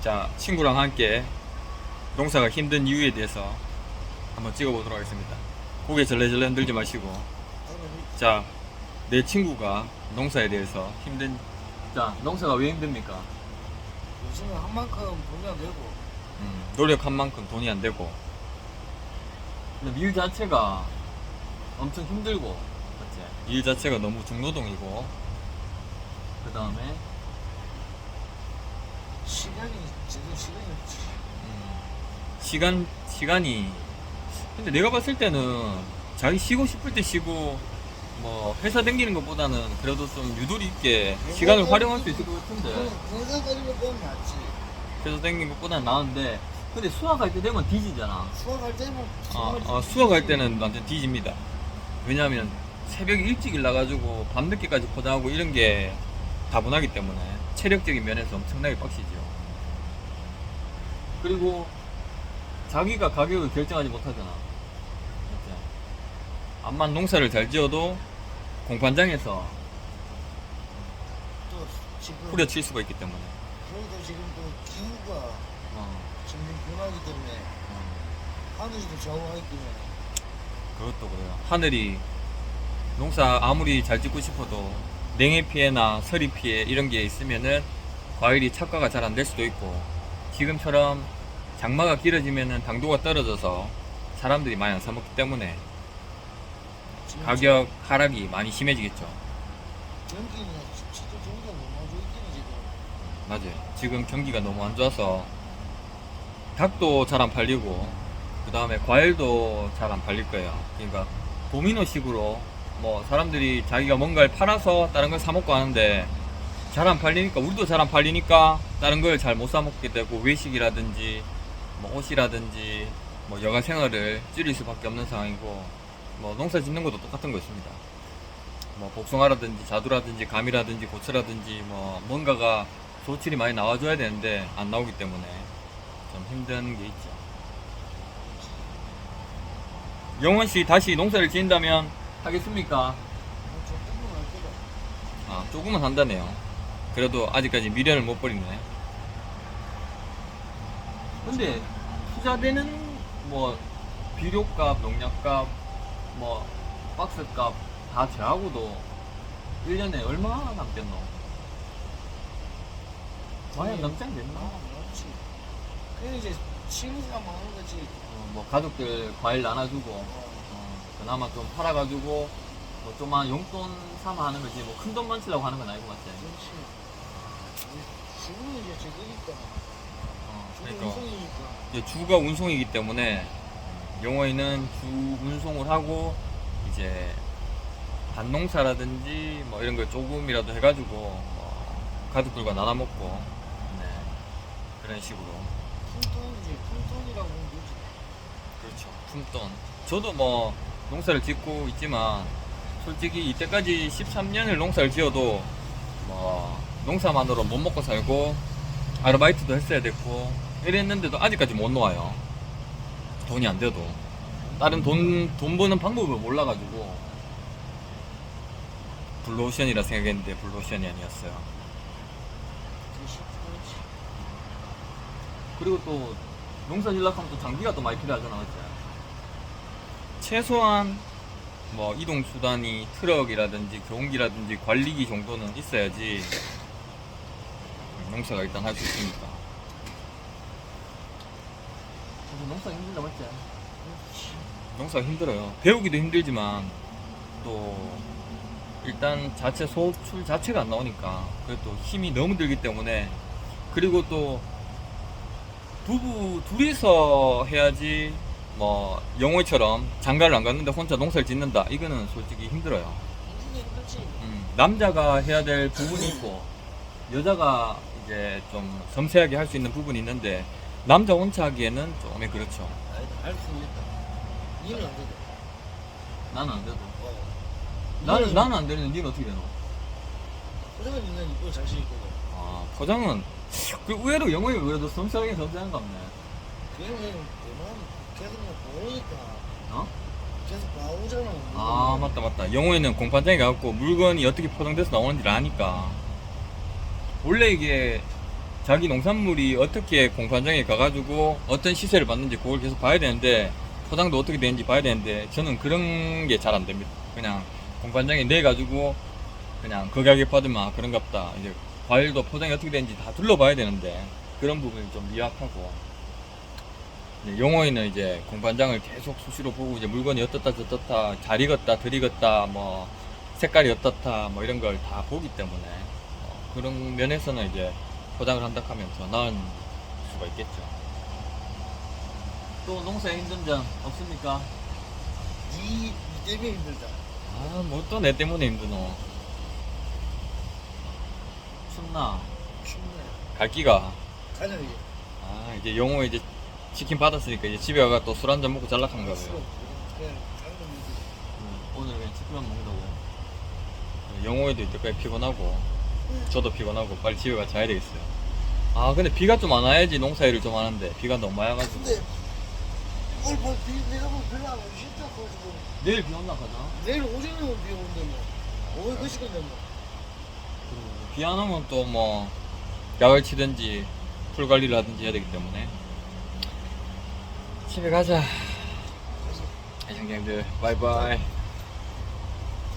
자, 친구랑 함께 농사가 힘든 이유에 대해서 한번 찍어보도록 하겠습니다. 고개 절레절레 흔들지 마시고. 자, 내 친구가 농사에 대해서 힘든. 자, 농사가 왜 힘듭니까? 요즘에 한 만큼 돈이 안 되고 음, 노력한 만큼 돈이 안 되고. 근데 일 자체가 엄청 힘들고, 맞지? 일 자체가 너무 중노동이고, 그 다음에 시간이 지금 시간이 없지. 음, 시간 시간이. 근데 내가 봤을 때는 자기 쉬고 싶을 때 쉬고 뭐 회사 다니는 것보다는 그래도 좀 유도리 있게 시간을 활용할 수 있을 것 같은데. 회사 다니는 건 맞지. 회사 다니는 것보다는 나은데 근데 수학할 때 되면 뒤지잖아. 수학할 때는 어, 정말 어, 수학할 때는 완전 뒤집니다. 왜냐하면 새벽에 일찍 일나가지고 밤늦게까지 포장하고 이런 게 다분하기 때문에 체력적인 면에서 엄청나게 빡시죠. 그리고 자기가 가격을 결정하지 못하잖아. 맞지? 암만 농사를 잘 지어도 공판장에서 또 지금 후려칠 수가 있기 때문에. 그래도 지금 또 기후가 어, 지금 변하기 때문에 어, 하늘도 좌우하기 때문에. 그것도 그래요. 하늘이 농사 아무리 잘 짓고 싶어도 냉해 피해나 서리 피해 이런 게 있으면은 과일이 착과가 잘 안 될 수도 있고 지금처럼 장마가 길어지면은 당도가 떨어져서 사람들이 많이 안 사 먹기 때문에 가격 하락이 많이 심해지겠죠. 맞아요. 지금 경기가 너무 안 좋아서 닭도 잘 안 팔리고 그 다음에 과일도 잘 안 팔릴 거예요. 그러니까 도미노식으로 뭐 사람들이 자기가 뭔가를 팔아서 다른 걸 사 먹고 하는데 잘 안 팔리니까 우리도 잘 안 팔리니까 다른 걸 잘 못 사 먹게 되고 외식이라든지 뭐 옷이라든지 뭐 여가 생활을 줄일 수밖에 없는 상황이고 뭐 농사 짓는 것도 똑같은 거 있습니다. 뭐 복숭아라든지 자두라든지 감이라든지 고추라든지 뭐 뭔가가 소출이 많이 나와줘야 되는데 안 나오기 때문에 좀 힘든 게 있죠. 영원 씨 다시 농사를 지은다면 하겠습니까? 아 조금은 한다네요. 그래도 아직까지 미련을 못 버리네. 근데 투자되는 뭐 비료값, 농약값, 뭐 박스값 다 제하고도 1년에 얼마 남겠노? 많이 안 남지 않겠나? 아, 그렇지. 그래 이제 취미가 많은 거지. 어, 뭐 가족들 과일 나눠주고 어, 어, 그나마 좀 팔아가지고 뭐 좀만 용돈 삼아 하는 거지 뭐 큰돈 많치려고 하는 건 아니고 맞지? 그렇지. 지금은 이제 저거니까. 어, 그러니까 운송이니까. 이제 주가 운송이기 때문에 영어에는 주 운송을 하고 이제 밭농사라든지 뭐 이런 걸 조금이라도 해가지고 뭐 가족들과 나눠 먹고 네, 그런 식으로 품돈이지. 품돈이라고 하는 거지. 그렇죠 품돈 저도 뭐 농사를 짓고 있지만 솔직히 이때까지 13년을 농사를 지어도 뭐 농사만으로 못 먹고 살고 아르바이트도 했어야 됐고 이랬는데도 아직까지 못 놓아요 돈이 안 돼도 다른 돈, 돈 버는 방법을 몰라가지고 블루오션이라 생각했는데 블루오션이 아니었어요. 그리고 또 농사 지려고 하면 또 장비가 또 많이 필요하잖아 맞지? 최소한 뭐 이동 수단이 트럭이라든지 경기라든지 관리기 정도는 있어야지 농사가 일단 할 수 있으니까 농사 힘들다 맞지? 농사가 힘들어요 배우기도 힘들지만 또 일단 자체 소출 자체가 안 나오니까 그래도 힘이 너무 들기 때문에 그리고 또 부부 둘이서 해야지 뭐 영호처럼 장가를 안 갔는데 혼자 농사를 짓는다 이거는 솔직히 힘들어요. 음, 남자가 해야 될 부분이 있고 여자가 이제 좀 섬세하게 할 수 있는 부분이 있는데 남자 혼자 하기에는 조금 그렇죠. 할수 있다. 니는 안 되다. 나는 안 돼도 어. 나는 나는 안 되는데 니는 어떻게 되노? 그러면 니는 이거 자신 있고. 아 포장은 그 의외로 영어에 그래도 섬세하게 섬세한 거 없네 그냥 그냥 대만 계속 어? 계속 나오잖아. 아 맞다 맞다 영어에는 공판장에 가갖고 물건이 어떻게 포장돼서 나오는지를 아니까 원래 이게 자기 농산물이 어떻게 공판장에 가가지고 어떤 시세를 받는지 그걸 계속 봐야 되는데 포장도 어떻게 되는지 봐야 되는데 저는 그런 게 잘 안 됩니다. 그냥 공판장에 내 가지고 그냥 그 가격 받으면 그런갑다. 이제 과일도 포장이 어떻게 되는지 다 둘러봐야 되는데 그런 부분이 좀 미약하고 용어에는 이제 공판장을 계속 수시로 보고 이제 물건이 어떻다 저떻다 잘 익었다 덜 익었다 뭐 색깔이 어떻다 뭐 이런 걸 다 보기 때문에 어, 그런 면에서는 이제 포장을 한다 하면 더 나은 수가 있겠죠. 또 농사에 힘든 점 없습니까? 이, 이 때문에 힘들다. 아, 뭐 또 내 때문에 힘드노. 춥나? 춥네. 갈기가. 가능해. 아, 이제 영호 이제 치킨 받았으니까 이제 집에 가서 또술 한잔 먹고. 봐요. 그냥 당근이지. 음, 오늘 그냥 치킨만 먹는다고. 영호에도 이때까지 피곤하고, 저도 피곤하고, 빨리 집에 가서 자야 되겠어요. 아, 근데 비가 좀 안 와야지 농사일을 좀 하는데, 비가 너무 많이 와가지고. 근데 오늘 뭐 비, 내가 뭐 별로 안 오고 싶다 가지고 내일 비 온다 하나? 내일 오전에 오면 비 오는데 뭐 오늘 그 시간에 뭐 비 안 오면 또 뭐, 약을 치든지, 풀 관리를 하든지 해야 되기 때문에. 집에 가자. 애청자님들, 바이바이.